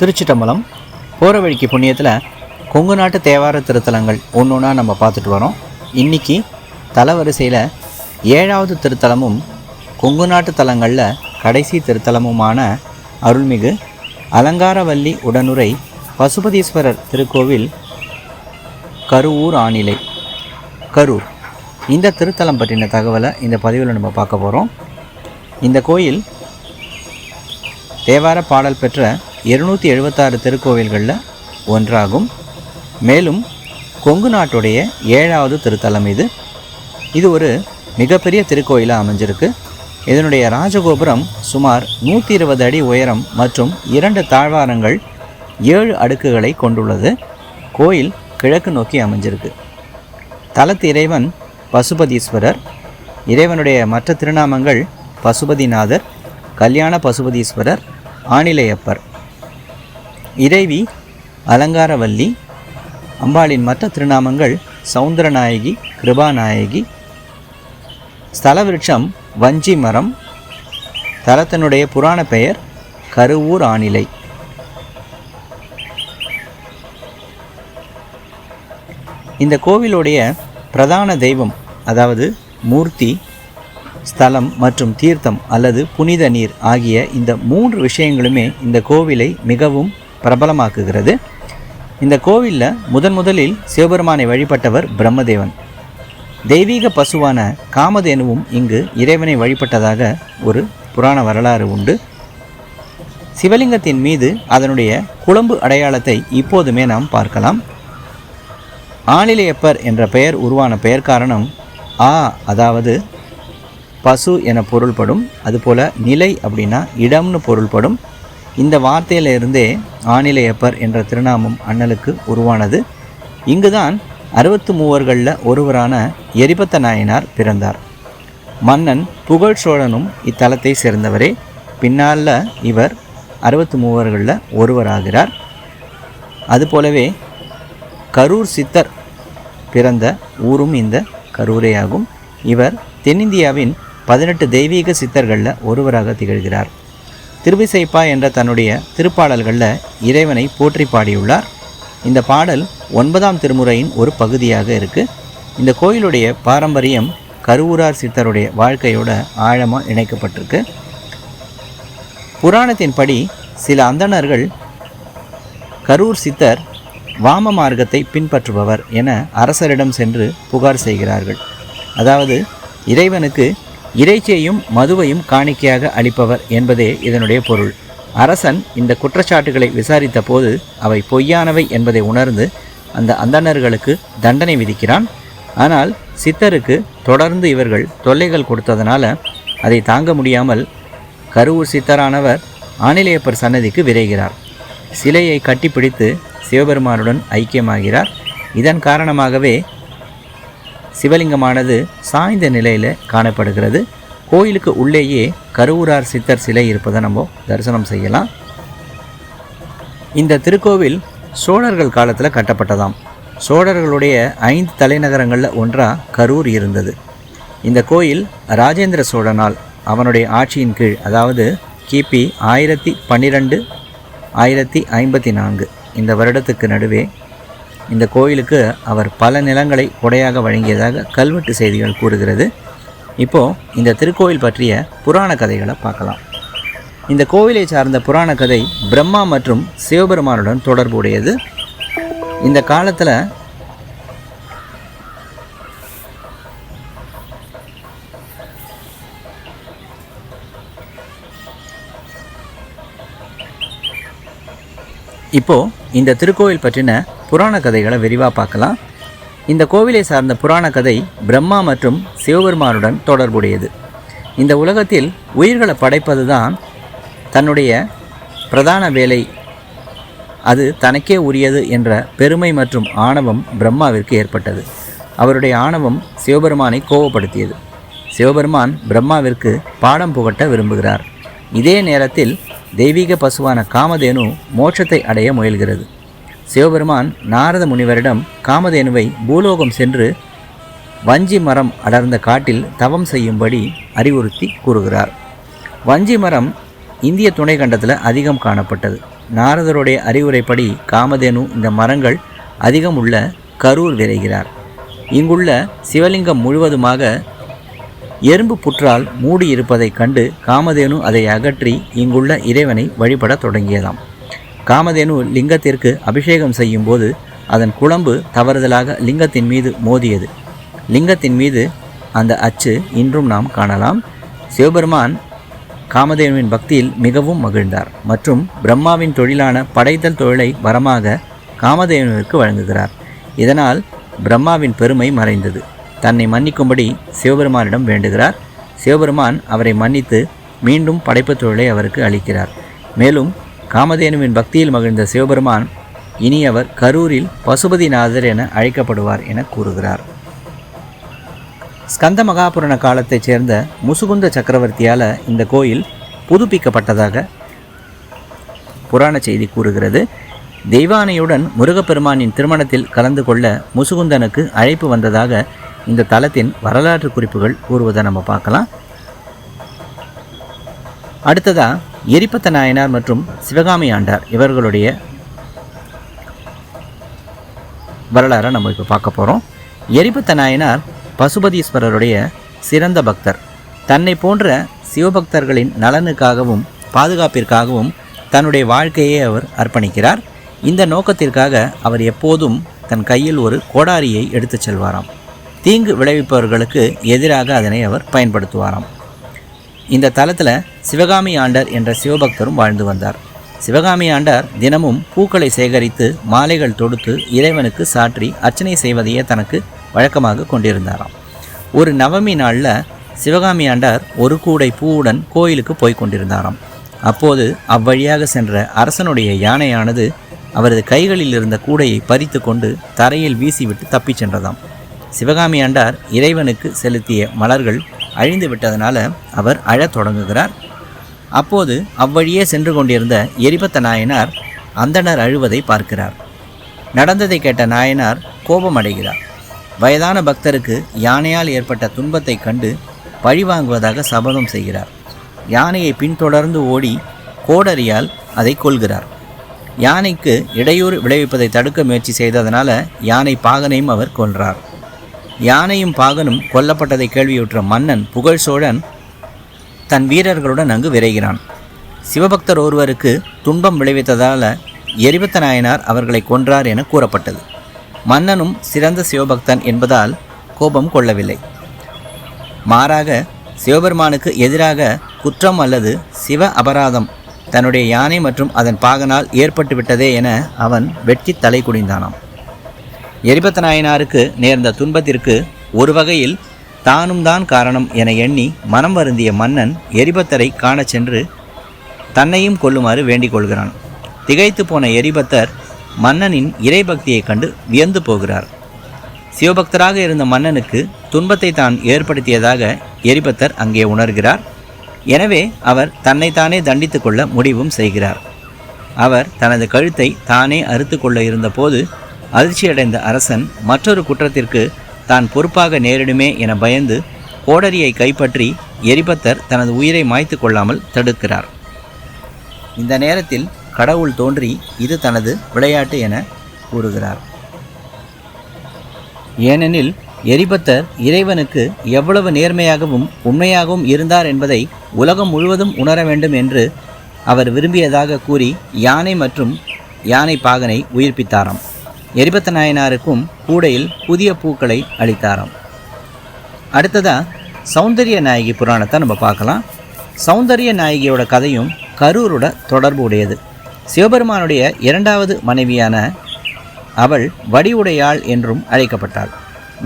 திருச்சிட்டம்பலம் போகிற வழிக்கு புண்ணியத்தில் கொங்கு நாட்டு தேவார திருத்தலங்கள் ஒன்று ஒன்றா நம்ம பார்த்துட்டு வரோம். இன்றைக்கி தலவரிசையில் ஏழாவது திருத்தலமும் கொங்கு நாட்டு தலங்களில் கடைசி திருத்தலமுமான அருள்மிகு அலங்காரவல்லி உடனுரை பசுபதீஸ்வரர் திருக்கோவில் கருவூர் ஆணிலை கரூர். இந்த திருத்தலம் பற்றின தகவலை இந்த பதிவில் நம்ம பார்க்க போகிறோம் இந்த கோயில் தேவார பாடல் பெற்ற இருநூற்றி எழுபத்தாறு திருக்கோவில்களில் ஒன்றாகும். மேலும் கொங்கு நாட்டுடைய ஏழாவது திருத்தலம் இது. இது ஒரு மிகப்பெரிய திருக்கோயிலாக அமைஞ்சிருக்கு. இதனுடைய ராஜகோபுரம் சுமார் நூற்றி இருபது அடி உயரம் மற்றும் இரண்டு தாழ்வாரங்கள் ஏழு அடுக்குகளை கொண்டுள்ளது. கோயில் கிழக்கு நோக்கி அமைஞ்சிருக்கு. தலத்து இறைவன் பசுபதீஸ்வரர் இறைவனுடைய மற்ற திருநாமங்கள் பசுபதிநாதர் கல்யாண பசுபதீஸ்வரர் ஆணிலையப்பர் இறைவி அலங்காரவல்லி அம்பாளின் மற்ற திருநாமங்கள் சவுந்தரநாயகி கிருபாநாயகி ஸ்தல விருட்சம் வஞ்சி மரம் தலத்தினுடைய புராண பெயர் கருவூர் ஆணிலை. இந்த கோவிலுடைய பிரதான தெய்வம் அதாவது மூர்த்தி ஸ்தலம் மற்றும் தீர்த்தம் அல்லது புனித நீர் ஆகிய இந்த மூன்று விஷயங்களுமே இந்த கோவிலை மிகவும் பிரபலமாக்குகிறது. இந்த கோவிலில் முதன் முதலில் சிவபெருமானை வழிபட்டவர் பிரம்மதேவன். தெய்வீக பசுவான காமதேனுவும் இங்கு இறைவனை வழிபட்டதாக ஒரு புராண வரலாறு உண்டு. சிவலிங்கத்தின் மீது அதனுடைய குழம்பு அடையாளத்தை இப்போதுமே நாம் பார்க்கலாம். ஆணிலையப்பர் என்ற பெயர் உருவான பெயர் காரணம் ஆ அதாவது பசு என பொருள்படும் அதுபோல் நிலை அப்படின்னா இடம்னு பொருள்படும். இந்த வார்த்தையிலிருந்தே ஆநிலையப்பர் என்ற திருநாமம் அண்ணலுக்கு உருவானது. இங்குதான் அறுபத்து மூவர்களில் ஒருவரான எரிபத்த நாயனார் பிறந்தார். மன்னன் புகழ் சோழனும் இத்தலத்தை சேர்ந்தவரே. பின்னால் இவர் அறுபத்து மூவர்களில் ஒருவராகிறார். அதுபோலவே கரூர் சித்தர் பிறந்த ஊரும் இந்த கரூரேயாகும். இவர் தென்னிந்தியாவின் பதினெட்டு தெய்வீக சித்தர்களில் ஒருவராக திகழ்கிறார். திருவிசைப்பா என்ற தன்னுடைய திருப்பாடல்களில் இறைவனை போற்றி பாடியுள்ளார். இந்த பாடல் ஒன்பதாம் திருமுறையின் ஒரு பகுதியாக இருக்குது இந்த கோயிலுடைய பாரம்பரியம் கருவூரார் சித்தருடைய வாழ்க்கையோட ஆழமாக இணைக்கப்பட்டிருக்கு. புராணத்தின்படி சில அந்தணர்கள் கரூர் சித்தர் வாம மார்க்கத்தை பின்பற்றுபவர் என அரசரிடம் சென்று புகார் செய்கிறார்கள். அதாவது இறைவனுக்கு இறைச்சியையும் மதுவையும் காணிக்கையாக அளிப்பவர் என்பதே இதனுடைய பொருள். அரசன் இந்த குற்றச்சாட்டுகளை விசாரித்த போது அவை பொய்யானவை என்பதை உணர்ந்து அந்த அந்தணர்களுக்கு தண்டனை விதிக்கிறான். ஆனால் சித்தருக்கு தொடர்ந்து இவர்கள் தொல்லைகள் கொடுத்ததனால அதை தாங்க முடியாமல் கருவூர் சித்தரானவர் ஆணிலேயப்பர் சன்னதிக்கு விரைகிறார். சிலையை கட்டிப்பிடித்து சிவபெருமானுடன் ஐக்கியமாகிறார். இதன் காரணமாகவே சிவலிங்கமானது சாய்ந்த நிலையில் காணப்படுகிறது. கோயிலுக்கு உள்ளேயே கருவூரார் சித்தர் சிலை இருப்பதை நம்ம தரிசனம் செய்யலாம். இந்த திருக்கோவில் சோழர்கள் காலத்தில் கட்டப்பட்டதாம். சோழர்களுடைய ஐந்து தலைநகரங்களில் ஒன்றாக கரூர் இருந்தது. இந்த கோயில் ராஜேந்திர சோழனால் அவனுடைய ஆட்சியின் கீழ் அதாவது கிபி ஆயிரத்தி பன்னிரெண்டு ஆயிரத்தி ஐம்பத்தி நான்கு இந்த வருடத்துக்கு நடுவே இந்த கோயிலுக்கு அவர் பல நிலங்களை கொடையாக வழங்கியதாக கல்வெட்டு செய்திகள் கூறுகிறது. இப்போது இந்த திருக்கோயில் பற்றிய புராண கதைகளை பார்க்கலாம். இந்த கோவிலை சார்ந்த புராண கதை பிரம்மா மற்றும் சிவபெருமானுடன் தொடர்புடையது. இந்த காலத்தில் இப்போது இந்த திருக்கோயில் பற்றின புராண கதைகளை விரிவாக பார்க்கலாம். இந்த கோவிலை சார்ந்த புராண கதை பிரம்மா மற்றும் சிவபெருமானுடன் தொடர்புடையது. இந்த உலகத்தில் உயிர்களை படைப்பது தான் தன்னுடைய பிரதான வேலை. அது தனக்கே உரியது என்ற பெருமை மற்றும் ஆணவம் பிரம்மாவிற்கு ஏற்பட்டது. அவருடைய ஆணவம் சிவபெருமானை கோபப்படுத்தியது. சிவபெருமான் பிரம்மாவிற்கு பாடம் புகட்ட விரும்புகிறார். இதே நேரத்தில் தெய்வீக பசுவான காமதேனு மோட்சத்தை அடைய முயல்கிறது. சிவபெருமான் நாரத முனிவரிடம் காமதேனுவை பூலோகம் சென்று வஞ்சி மரம் அடர்ந்த காட்டில் தவம் செய்யும்படி அறிவுறுத்தி கூறுகிறார். வஞ்சி மரம் இந்திய துணைக்கண்டத்தில் அதிகம் காணப்பட்டது. நாரதருடைய அறிவுரைப்படி காமதேனு இந்த மரங்கள் அதிகம் உள்ள கரூர் விரைகிறார். இங்குள்ள சிவலிங்கம் முழுவதுமாக எறும்பு புற்றால் மூடி இருப்பதைக் கண்டு காமதேனு அதை அகற்றி இங்குள்ள இறைவனை வழிபடத் தொடங்கியதாம். காமதேனு லிங்கத்திற்கு அபிஷேகம் செய்யும்போது அதன் குழம்பு தவறுதலாக லிங்கத்தின் மீது மோதியது. லிங்கத்தின் மீது அந்த அச்சு இன்றும் நாம் காணலாம். சிவபெருமான் காமதேனுவின் பக்தியில் மிகவும் மகிழ்ந்தார் மற்றும் பிரம்மாவின் தொழிலான படைத்தல் தொழிலை வரமாக காமதேனுவிற்கு வழங்குகிறார். இதனால் பிரம்மாவின் பெருமை மறைந்தது. தன்னை மன்னிக்கும்படி சிவபெருமானிடம் வேண்டுகிறார். சிவபெருமான் அவரை மன்னித்து மீண்டும் படைப்பு தொழிலை அவருக்கு அளிக்கிறார். மேலும் காமதேனுவின் பக்தியில் மகிழ்ந்த சிவபெருமான் இனி அவர் கரூரில் பசுபதிநாதர் என அழைக்கப்படுவார் என கூறுகிறார். ஸ்கந்த மகாபுராண காலத்தைச் சேர்ந்த முசுகுந்த சக்கரவர்த்தியால் இந்த கோயில் புதுப்பிக்கப்பட்டதாக புராண செய்தி கூறுகிறது. தெய்வானையுடன் முருகப்பெருமானின் திருமணத்தில் கலந்து கொள்ள முசுகுந்தனுக்கு அழைப்பு வந்ததாக இந்த தலத்தின் வரலாற்று குறிப்புகள் கூறுவதை நம்ம பார்க்கலாம். அடுத்ததாக எரிப்பத்த நாயனார் மற்றும் சிவகாமி ஆண்டார். இவர்களுடைய வரலாறை நம்ம இப்போ பார்க்க போகிறோம் எரிபத்த நாயனார் பசுபதீஸ்வரருடைய சிறந்த பக்தர். தன்னை போன்ற சிவபக்தர்களின் நலனுக்காகவும் பாதுகாப்பிற்காகவும் தன்னுடைய வாழ்க்கையை அவர் அர்ப்பணிக்கிறார். இந்த நோக்கத்திற்காக அவர் எப்போதும் தன் கையில் ஒரு கோடாரியை எடுத்துச் செல்வாராம். தீங்கு விளைவிப்பவர்களுக்கு எதிராக அதனை அவர் பயன்படுத்துவாராம். இந்த தலத்தில் சிவகாமி ஆண்டர் என்ற சிவபக்தரும் வாழ்ந்து வந்தார். சிவகாமி ஆண்டார் தினமும் பூக்களை சேகரித்து மாலைகள் தொடுத்து இறைவனுக்கு சாற்றி அர்ச்சனை செய்வதையே தனக்கு வழக்கமாக கொண்டிருந்தாராம். ஒரு நவமி நாளில் சிவகாமி ஆண்டார் ஒரு கூடை பூவுடன் கோயிலுக்கு போய் கொண்டிருந்தாராம். அப்போது அவ்வழியாக சென்ற அரசனுடைய யானையானது அவரது கைகளில் இருந்த கூடையை பறித்து கொண்டு தரையில் வீசிவிட்டு தப்பிச் சென்றதாம். சிவகாமி ஆண்டார் இறைவனுக்கு செலுத்திய மலர்கள் அழிந்து விட்டதனால அவர் அழத் தொடங்குகிறார். அப்போது அவ்வழியே சென்று கொண்டிருந்த எரிபத்த நாயனார் அந்தணர் அழுவதை பார்க்கிறார். நடந்ததை கேட்ட நாயனார் கோபமடைகிறார். வயதான பக்தருக்கு யானையால் ஏற்பட்ட துன்பத்தைக் கண்டு பழிவாங்குவதாக சபதம் செய்கிறார். யானையை பின்தொடர்ந்து ஓடி கோடரியால் அதை கொள்கிறார் யானைக்கு இடையூறு விளைவிப்பதை தடுக்க முயற்சி செய்ததனால யானை பாகனையும் அவர் கொன்றார் யானையும் பாகனும் கொல்லப்பட்டதை கேள்வியுற்ற மன்னன் புகழ் சோழன் தன் வீரர்களுடன் அங்கு விரைகிறான். சிவபக்தர் ஒருவருக்கு துன்பம் விளைவித்ததால் எரிபத்த நாயனார் அவர்களை கொன்றார் என கூறப்பட்டது. மன்னனும் சிறந்த சிவபக்தன் என்பதால் கோபம் கொள்ளவில்லை. மாறாக சிவபெருமானுக்கு எதிராக குற்றம் அல்லது சிவ அபராதம் தன்னுடைய யானை மற்றும் அதன் பாகனால் ஏற்பட்டுவிட்டதே என அவன் வெட்கி தலை குடிந்தானாம் எரிபத்த நாயனாருக்கு நேர்ந்த துன்பத்திற்கு ஒரு வகையில் தானும் தான் காரணம் என எண்ணி மனம் வருந்திய மன்னன் எரிபத்தரை காணச் சென்று தன்னையும் கொல்லுமாறு வேண்டிக் கொள்கிறான். திகைத்து போன எரிபத்தர் மன்னனின் இறைபக்தியைக் கண்டு வியந்து போகிறார். சிவபக்தராக இருந்த மன்னனுக்கு துன்பத்தை தான் ஏற்படுத்தியதாக எரிபத்தர் அங்கே உணர்கிறார். எனவே அவர் தன்னைத்தானே தண்டித்து கொள்ள முடிவும் செய்கிறார். அவர் தனது கழுத்தை தானே அறுத்து கொள்ள இருந்தபோது அதிர்ச்சியடைந்த அரசன் மற்றொரு குற்றத்திற்கு தான் பொறுப்பாக நேரிடுமே என பயந்து கோடரியை கைப்பற்றி எரிபத்தர் தனது உயிரை மாய்த்து கொள்ளாமல் தடுக்கிறார். இந்த நேரத்தில் கடவுள் தோன்றி இது தனது விளையாட்டு என கூறுகிறார். ஏனெனில் எரிபத்தர் இறைவனுக்கு எவ்வளவு நேர்மையாகவும் உண்மையாகவும் இருந்தார் என்பதை உலகம் முழுவதும் உணர வேண்டும் என்று அவர் விரும்பியதாக கூறி யானை மற்றும் யானை பாகனை உயிர்ப்பித்தாராம். எரிபத்த நாயனாருக்கும் கூடையில் புதிய பூக்களை அளித்தாராம். அடுத்ததாக சௌந்தரிய நாயகி புராணத்தை நம்ம பார்க்கலாம். சௌந்தரிய நாயகியோட கதையும் கரூரோட தொடர்பு உடையது சிவபெருமானுடைய இரண்டாவது மனைவியான அவள் வடிவுடையாள் என்றும் அழைக்கப்பட்டாள்.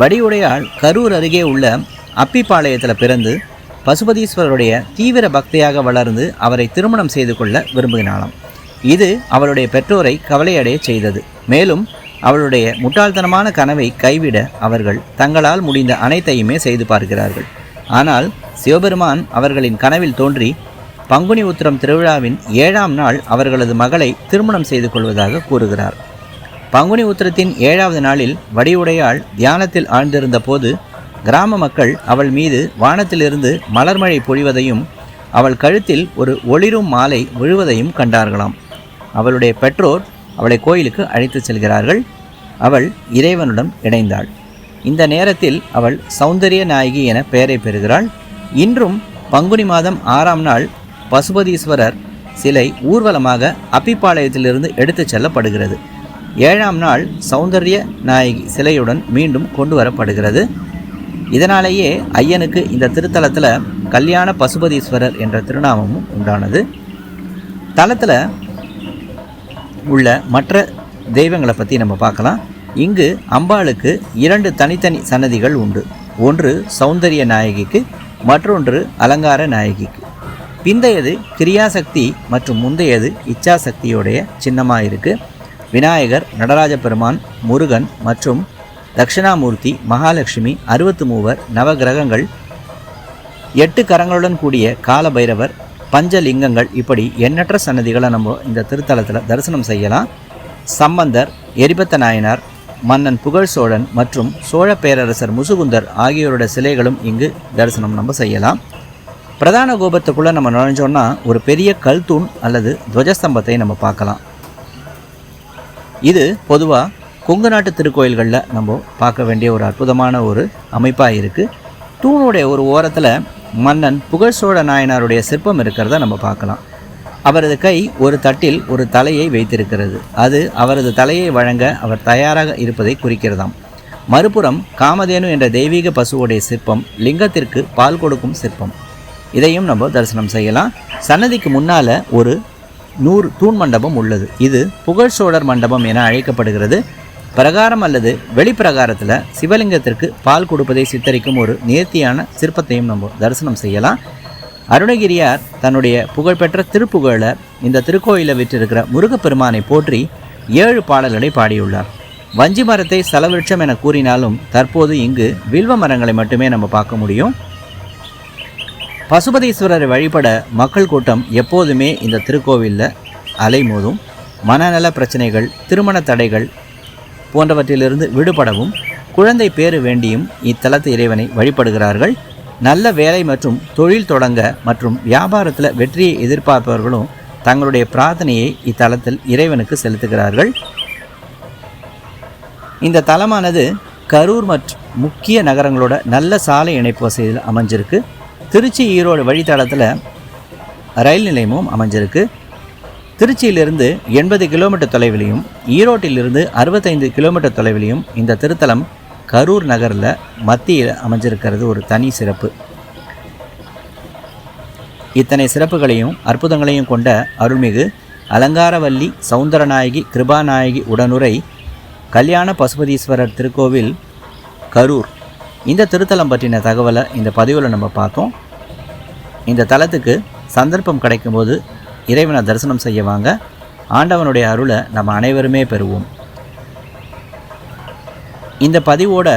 வடிவுடையாள் கரூர் அருகே உள்ள அப்பிப்பாளையத்தில் பிறந்து பசுபதீஸ்வரருடைய தீவிர பக்தியாக வளர்ந்து அவரை திருமணம் செய்து கொள்ள விரும்பினாளாம். இது அவளுடைய பெற்றோரை கவலையடைய செய்தது. மேலும் அவளுடைய முட்டாள்தனமான கனவை கைவிட அவர்கள் தங்களால் முடிந்த அனைத்தையுமே செய்து பார்க்கிறார்கள். ஆனால் சிவபெருமான் அவர்களின் கனவில் தோன்றி பங்குனி உத்திரம் திருவிழாவின் ஏழாம் நாள் அவர்களது மகளை திருமணம் செய்து கொள்வதாக கூறுகிறார். பங்குனி உத்திரத்தின் ஏழாவது நாளில் வடிவுடையாள் தியானத்தில் ஆழ்ந்திருந்த போது கிராம மக்கள் அவள் மீது வானத்திலிருந்து மலர்மழை பொழிவதையும் அவள் கழுத்தில் ஒரு ஒளிரும் மாலை விழுவதையும் கண்டார்களாம். அவளுடைய பெற்றோர் அவளை கோயிலுக்கு அழைத்துச் செல்கிறார்கள். அவள் இறைவனுடன் இணைந்தாள். இந்த நேரத்தில் அவள் சௌந்தரிய நாயகி என பெயரை பெறுகிறாள். இன்றும் பங்குனி மாதம் ஆறாம் நாள் பசுபதீஸ்வரர் சிலை ஊர்வலமாக அப்பிப்பாளையத்திலிருந்து எடுத்துச் செல்லப்படுகிறது. ஏழாம் நாள் சௌந்தர்ய நாயகி சிலையுடன் மீண்டும் கொண்டு வரப்படுகிறது. இதனாலேயே ஐயனுக்கு இந்த திருத்தலத்தில் கல்யாண பசுபதீஸ்வரர் என்ற திருநாமமும் உண்டானது. தலத்தில் உள்ள மற்ற தெய்வங்களை பற்றி நம்ம பார்க்கலாம். இங்கு அம்பாளுக்கு இரண்டு தனித்தனி சன்னதிகள் உண்டு. ஒன்று சௌந்தரிய நாயகிக்கு மற்றொன்று அலங்கார நாயகிக்கு. பிந்தையது கிரியாசக்தி மற்றும் முந்தையது இச்சாசக்தியுடைய சின்னமாக இருக்குது விநாயகர் நடராஜ பெருமான் முருகன் மற்றும் தட்சிணாமூர்த்தி மகாலட்சுமி அறுபத்து மூவர் நவகிரகங்கள் எட்டு கரங்களுடன் கூடிய கால பைரவர் பஞ்சலிங்கங்கள் இப்படி எண்ணற்ற சன்னதிகளை நம்ம இந்த திருத்தலத்தில் தரிசனம் செய்யலாம். சம்பந்தர் எரிபத்த நாயனார் மன்னன் புகழ் சோழன் மற்றும் சோழ பேரரசர் முசுகுந்தர் ஆகியோரோட சிலைகளும் இங்கு தரிசனம் நம்ம செய்யலாம். பிரதான கோபத்துக்குள்ளே நம்ம நுழைஞ்சோன்னா ஒரு பெரிய கல் தூண் அல்லது துவஜஸ்தம்பத்தை நம்ம பார்க்கலாம். இது பொதுவாக கொங்கு நாட்டு திருக்கோயில்களில் நம்ம பார்க்க வேண்டிய ஒரு அற்புதமான ஒரு அமைப்பாக இருக்குது தூணுடைய ஒரு ஓரத்தில் மன்னன் புகழ் சோழ நாயனாருடைய சிற்பம் இருக்கிறத நம்ம பார்க்கலாம். அவரது கை ஒரு தட்டில் ஒரு தலையை வைத்திருக்கிறது. அது அவரது தலையை வழங்க அவர் தயாராக இருப்பதை குறிக்கிறதாம். மறுபுறம் காமதேனு என்ற தெய்வீக பசுவுடைய சிற்பம் லிங்கத்திற்கு பால் கொடுக்கும் சிற்பம். இதையும் நம்ம தரிசனம் செய்யலாம். சன்னதிக்கு முன்னால் ஒரு நூறு தூண் மண்டபம் உள்ளது. இது புகழ் சோழர் மண்டபம் என அழைக்கப்படுகிறது. பிரகாரம் அல்லது வெளிப்பிரகாரத்தில் சிவலிங்கத்திற்கு பால் கொடுப்பதை சித்தரிக்கும் ஒரு நேர்த்தியான சிற்பத்தையும் நம்ம தரிசனம் செய்யலாம். அருணகிரியார் தன்னுடைய புகழ்பெற்ற திருப்புகழை இந்த திருக்கோயிலை விற்றிருக்கிற முருகப்பெருமானை போற்றி ஏழு பாடல்களை பாடியுள்ளார். வஞ்சி மரத்தை சலவிருட்சம் என கூறினாலும் தற்போது இங்கு வில்வ மரங்களை மட்டுமே நம்ம பார்க்க முடியும். பசுபதீஸ்வரரை வழிபட மக்கள் கூட்டம் எப்போதுமே இந்த திருக்கோவிலில் அலைமோதும். மனநல பிரச்சனைகள் திருமண தடைகள் போன்றவற்றிலிருந்து விடுபடவும் குழந்தை பேறு வேண்டியும் இத்தலத்து இறைவனை வழிபடுகிறார்கள். நல்ல வேலை மற்றும் தொழில் தொடங்க மற்றும் வியாபாரத்தில் வெற்றியை எதிர்பார்ப்பவர்களும் தங்களுடைய பிரார்த்தனையை இத்தலத்தில் இறைவனுக்கு செலுத்துகிறார்கள். இந்த தலமானது கரூர் மற்றும் முக்கிய நகரங்களோட நல்ல சாலை இணைப்பு வசதியில் அமைஞ்சிருக்கு. திருச்சி ஈரோடு வழித்தடத்தில் ரயில் நிலையமும் அமைஞ்சிருக்கு. திருச்சியிலிருந்து எண்பது கிலோமீட்டர் தொலைவிலையும் ஈரோட்டிலிருந்து அறுபத்தைந்து கிலோமீட்டர் தொலைவிலையும் இந்த திருத்தலம் கரூர் நகரில் மத்தியில் அமைஞ்சிருக்கிறது ஒரு தனி சிறப்பு. இத்தனை சிறப்புகளையும் அற்புதங்களையும் கொண்ட அருள்மிகு அலங்காரவல்லி சவுந்தரநாயகி கிருபாநாயகி உடனுரை கல்யாண பசுபதீஸ்வரர் திருக்கோவில் கரூர். இந்த திருத்தலம் பற்றின தகவலை இந்த பதிவில் நம்ம பார்த்தோம். இந்த தலத்துக்கு சந்தர்ப்பம் கிடைக்கும்போது இறைவனை தரிசனம் செய்ய வாங்க. ஆண்டவனுடைய அருளை நம்ம அனைவருமே பெறுவோம். இந்த பதிவோட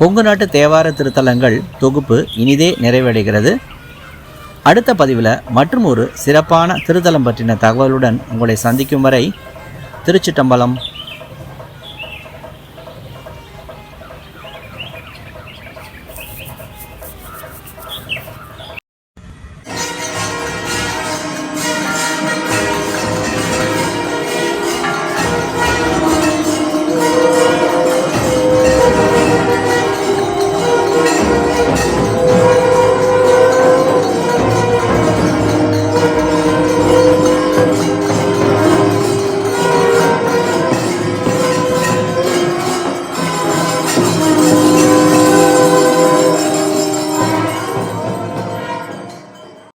கொங்கு நாட்டு தேவார திருத்தலங்கள் தொகுப்பு இனிதே நிறைவடைகிறது. அடுத்த பதிவில் மற்றும் ஒரு சிறப்பான திருத்தலம் பற்றின தகவலுடன் உங்களை சந்திக்கும் வரை திருச்சிட்டம்பலம்